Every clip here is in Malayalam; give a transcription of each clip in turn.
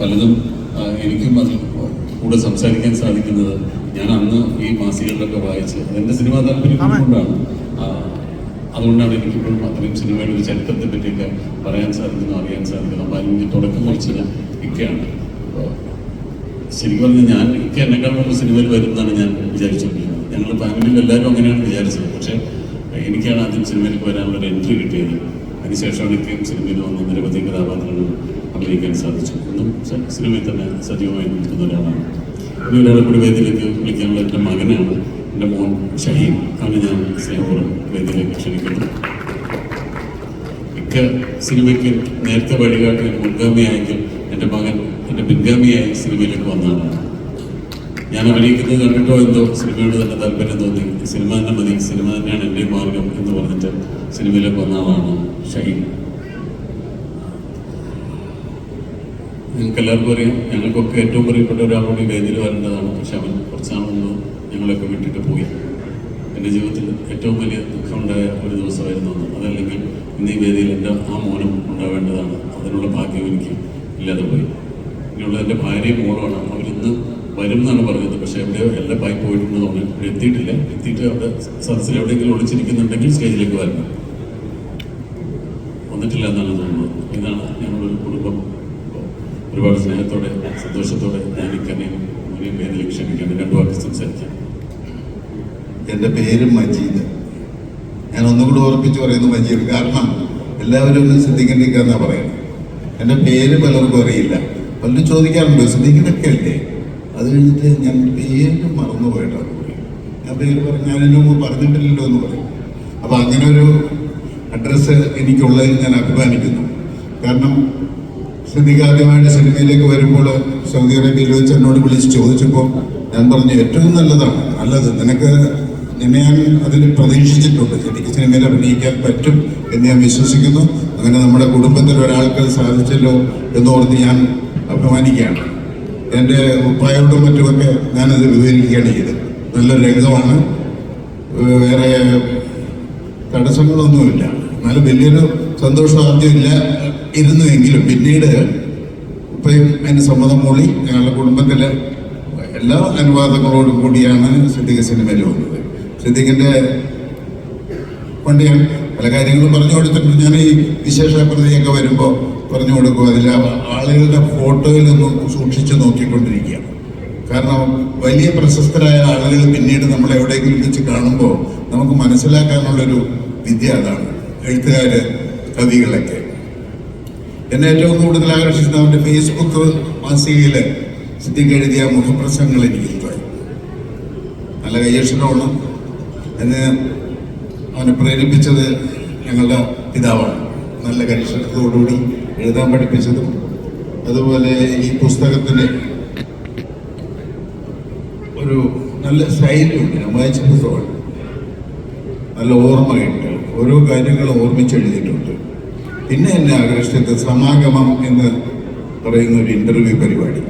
പലതും എനിക്കും അതിൽ കൂടെ സംസാരിക്കാൻ സാധിക്കുന്നത് ഞാൻ അന്ന് ഈ മാസികകളിലൊക്കെ വായിച്ച് അതെന്റെ സിനിമാ താല്പര്യം കൊണ്ടാണ്. അതുകൊണ്ടാണ് എനിക്കിപ്പോഴും അത്രയും സിനിമയുടെ ഒരു ചരിത്രത്തെ പറ്റിയൊക്കെ പറയാൻ സാധിക്കുന്നു അറിയാൻ സാധിക്കുന്നു. അപ്പം അതിന് തുടക്കം കുറിച്ചത് ഇക്കയാണ്. ശരിക്കും പറഞ്ഞാൽ ഞാൻ ഇക്ക എന്നെക്കാൾ മുമ്പ് സിനിമയിൽ വരുന്നതാണ് ഞാൻ വിചാരിച്ചുകൊണ്ടിരുന്നത് ഞങ്ങൾ ഫാമിലിയിൽ എല്ലാവരും അങ്ങനെയാണ് വിചാരിച്ചത്. പക്ഷേ എനിക്കാണ് ആദ്യം സിനിമയിലേക്ക് വരാനുള്ള ഒരു എൻട്രി കിട്ടിയത്. അതിനുശേഷമാണ് ഇക്കയും സിനിമയിൽ വന്ന നിരവധി കഥാപാത്രങ്ങൾ അഭിനയിക്കാൻ സാധിച്ചു. എന്നും സിനിമയിൽ തന്നെ സജീവമായി നിൽക്കുന്ന ഒരാളാണ്. ഇനി ഒരാളെ കൂടി വേദിയിലേക്ക് വിളിക്കാനുള്ള എന്റെ മകനാണ് എന്റെ മോൻ ഷഹീൻ. ആണ് ഞാൻ സ്നേഹപൂർവം വേദിയിലേക്ക് ക്ഷണിക്കുന്നത് മിക്ക സിനിമയ്ക്ക് നേരത്തെ വഴികാട്ടി മുൻഗാമിയായെങ്കിൽ എന്റെ മകൻ എന്റെ പിൻഗാമിയായി സിനിമയിലേക്ക് വന്നതാണ്. ഞാൻ അഭിനയിക്കുന്നത് കണ്ടിട്ടോ എന്തോ സിനിമയോട് തന്നെ താല്പര്യം തോന്നി. സിനിമ തന്നെ മതി സിനിമ തന്നെയാണ് എന്റെ മാർഗം എന്ന് പറഞ്ഞിട്ട് സിനിമയിലേക്ക് വന്ന ആളാണ് ഷഹീൻ. നിങ്ങൾക്ക് എല്ലാവർക്കും അറിയാം. ഞങ്ങൾക്കൊക്കെ ഏറ്റവും പ്രിയപ്പെട്ട ഒരാളോട് വേദിയിൽ വരേണ്ടതാണ്. പക്ഷെ അവൻ കുറച്ചാൾ മുമ്പ് ഞങ്ങളൊക്കെ വിട്ടിട്ട് പോയി. എന്റെ ജീവിതത്തിൽ ഏറ്റവും വലിയ ദുഃഖമുണ്ടായ ഒരു ദിവസമായിരുന്നു അതല്ലെങ്കിൽ ഇന്ന് ഈ വേദിയിൽ എന്റെ ആ മോനും ഉണ്ടാവേണ്ടതാണ്. അതിനുള്ള ഭാഗ്യം എനിക്ക് ഇല്ലാതെ പോയി. ഇനിയുള്ള എന്റെ ഭാര്യയും മോളുമാണ്. അവരിന്ന് വരും എന്നാണ് പറഞ്ഞത്. പക്ഷേ എവിടെ എല്ലാം പൈപ്പ് പോയിട്ടുണ്ടെന്ന് തോന്നി ഇവിടെ എത്തിയിട്ടില്ല. എത്തിയിട്ട് അവിടെ സദസ്സിൽ എവിടെയെങ്കിലും ഒളിച്ചിരിക്കുന്നുണ്ടെങ്കിൽ സ്റ്റേജിലേക്ക് വരണം. വന്നിട്ടില്ല എന്നാണ് തോന്നുന്നത്. ഇതാണ് ഞങ്ങളൊരു കുടുംബം. ഒരുപാട് സ്നേഹത്തോടെ സന്തോഷത്തോടെ ഞാൻ ഇക്കനെയും മോനെയും പേരിൽ ക്ഷമിക്കാൻ രണ്ടു വാക്ക് സംസാരിക്കാം. എന്റെ പേര് മജീദ്. ഞാൻ ഒന്നും ഓർപ്പിച്ച് പറയുന്നു മജീദ് കാരണം എല്ലാവരും ഒന്ന് ശ്രദ്ധിക്കേണ്ടിരിക്കാന്നാ പറയുന്നത്. എന്റെ പേര് പലർക്കും അറിയില്ല. പലരും ചോദിക്കാറുണ്ട് ശ്രദ്ധിക്കണൊക്കെ അല്ലേ അത് കഴിഞ്ഞിട്ട് ഞാൻ പേര് മറന്നു പോയിട്ടാണ് ഞാൻ പേര് പറഞ്ഞു മുമ്പ് പറഞ്ഞിട്ടില്ലല്ലോ എന്ന് പറയും. അപ്പോൾ അങ്ങനെ ഒരു അഡ്രസ്സ് എനിക്കുള്ളതിൽ ഞാൻ അഭിമാനിക്കുന്നു. കാരണം സിദ്ദിഖ് ആദ്യമായിട്ട് സിനിമയിലേക്ക് വരുമ്പോൾ സൗദി അറേബ്യയിൽ വെച്ച് എന്നോട് വിളിച്ച് ചോദിച്ചപ്പോൾ ഞാൻ പറഞ്ഞു ഏറ്റവും നല്ലതാണ്. നല്ലത്. നിനക്ക് നിന്നെ ഞാൻ അതിൽ പ്രതീക്ഷിച്ചിട്ടുണ്ട്. എനിക്ക് സിനിമയിൽ അഭിനയിക്കാൻ പറ്റും എന്ന് ഞാൻ വിശ്വസിക്കുന്നു. അങ്ങനെ നമ്മുടെ കുടുംബത്തിൽ ഒരാൾക്ക് സാധിച്ചല്ലോ എന്നോർത്ത് ഞാൻ അഭിമാനിക്കുകയാണ്. എന്റെ ഉപ്പായോടും മറ്റുമൊക്കെ ഞാനത് വിവരിക്കുകയാണ് ചെയ്തത്. നല്ല രംഗമാണ്. വേറെ തടസ്സങ്ങളൊന്നുമില്ല. എന്നാലും വലിയൊരു സന്തോഷം ആദ്യം ഇല്ല. ഇരുന്നുവെങ്കിലും പിന്നീട് ഇപ്പം എന്റെ സമ്മതം മൂളി ഞങ്ങളുടെ കുടുംബത്തിലെ എല്ലാ അനുവാദങ്ങളോടും കൂടിയാണ് സിദ്ദിഖ് സിനിമയിൽ വന്നത്. സിദ്ദിഖിന്റെ പണ്ട് ഞാൻ പല കാര്യങ്ങളും പറഞ്ഞു കൊടുത്തിട്ടുണ്ട്. ഞാൻ ഈ വിശേഷ പ്രതിയൊക്കെ വരുമ്പോൾ പറഞ്ഞു കൊടുക്കും. അതിൽ ആളുകളുടെ ഫോട്ടോയിലൊന്നും സൂക്ഷിച്ച് നോക്കിക്കൊണ്ടിരിക്കുക കാരണം വലിയ പ്രശസ്തരായ ആളുകൾ പിന്നീട് നമ്മൾ എവിടെയെങ്കിലും വെച്ച് കാണുമ്പോൾ നമുക്ക് മനസ്സിലാക്കാനുള്ളൊരു വിദ്യ അതാണ്. എഴുത്തുകാർ കവികളൊക്കെ. എന്നെ ഏറ്റവും കൂടുതൽ ആകർഷിച്ചത് അവന്റെ ഫേസ്ബുക്ക് മാസികയിൽ സിദ്ധിക്ക് എഴുതിയ മുഖപ്രസംഗങ്ങൾ എനിക്ക് ഇഷ്ടമായി. നല്ല കയ്യക്ഷരമാണ് എന്നെ അവനെ പ്രേരിപ്പിച്ചത് ഞങ്ങളുടെ പിതാവാണ്. നല്ല കയ്യക്ഷരത്തോടുകൂടി എഴുതാൻ പഠിപ്പിച്ചതും അതുപോലെ ഈ പുസ്തകത്തിന് ഒരു നല്ല സ്റ്റൈലുണ്ട് ഞാൻ വായിച്ച പുസ്തകമാണ്. നല്ല ഓർമ്മയുണ്ട്. ഓരോ കാര്യങ്ങളും ഓർമ്മിച്ചെഴുതിയിട്ടുണ്ട് പിന്നെ എന്നെ ആകർഷിച്ചത് സമാഗമം എന്ന് പറയുന്ന ഒരു ഇന്റർവ്യൂ പരിപാടി.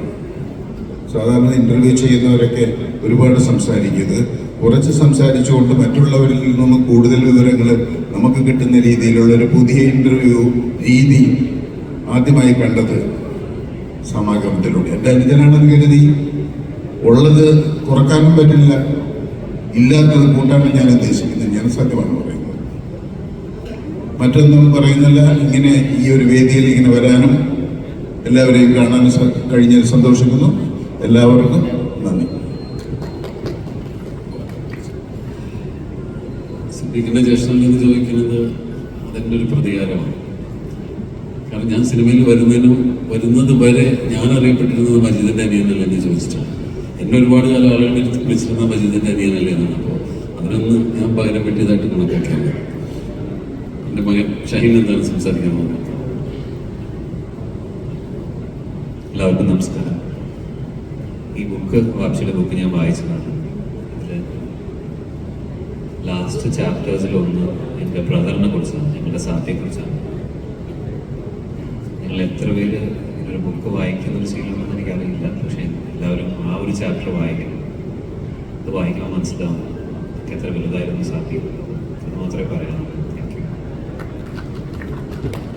സാധാരണ ഇന്റർവ്യൂ ചെയ്യുന്നവരൊക്കെ ഒരുപാട് സംസാരിക്കുന്നത് കുറച്ച് സംസാരിച്ചുകൊണ്ട് മറ്റുള്ളവരിൽ നിന്നും കൂടുതൽ വിവരങ്ങൾ നമുക്ക് കിട്ടുന്ന രീതിയിലുള്ള ഒരു പുതിയ ഇന്റർവ്യൂ രീതി ആദ്യമായി കണ്ടത് സമാഗമത്തിലൂടെ. എന്റെ അനുജനാണെന്ന് കരുതി. ഉള്ളത് കുറക്കാനും പറ്റില്ല. ഇല്ലാത്തത് കൂട്ടാനും ഞാൻ ഉദ്ദേശിക്കുന്നത് ഞാൻ സത്യമാണ് പറയുന്നത്. മറ്റൊന്നും പറയുന്നില്ല. ഇങ്ങനെ ഈ ഒരു വേദിയിൽ ഇങ്ങനെ വരാനും എല്ലാവരെയും കാണാനും സ- കഴിഞ്ഞതിൽ സന്തോഷിക്കുന്നു. എല്ലാവർക്കും നന്ദി. സിദ്ദീഖിന്റെ ജ്യേഷ്ഠനിൽ നിന്ന് ചോദിക്കുന്നത് അതെന്റെ ഒരു പ്രതികാരമാണ്. കാരണം ഞാൻ സിനിമയിൽ വരുന്നതിനും വരുന്നത് വരെ ഞാൻ അറിയപ്പെട്ടിരുന്നത് മജീദിന്റെ അനിയനല്ലേ എന്ന് ചോദിച്ചിട്ടാണ്. എന്നെ ഒരുപാട് കാലം ആളുകൾ വിളിച്ചിരുന്ന മജീദിന്റെ അനിയനല്ലേ എന്നാണ്. അപ്പോൾ അതിനൊന്ന് ഞാൻ പകരം പറ്റിയതായിട്ട് കണക്കാക്കിയാണ് എന്റെ മകൻ ഷഹീൻ എന്താണ് സംസാരിക്കാൻ പോകുന്നത്? എല്ലാവർക്കും നമസ്കാരം. ഈ ബുക്ക് വാപ്ഷിയുടെ ബുക്ക് ഞാൻ വായിച്ചതാണ്. ലാസ്റ്റ് ചാപ്റ്റേഴ്സിൽ ഒന്ന് എന്റെ ബ്രദറിനെ കുറിച്ചാണ് ഞങ്ങളുടെ സാധ്യയെക്കുറിച്ചാണ് കുറിച്ചാണ്. നിങ്ങൾ എത്ര പേര് ഒരു ബുക്ക് വായിക്കുന്ന ഒരു ശീലമെന്ന് എനിക്കറിയില്ല പക്ഷേ എല്ലാവരും ആ ഒരു ചാപ്റ്റർ വായിക്കണം. അത് വായിക്കാൻ മനസ്സിലാവും എത്ര വലുതായിരുന്നു സാധ്യത അത് മാത്രമേ പറയാനുള്ളൂ. Thank you.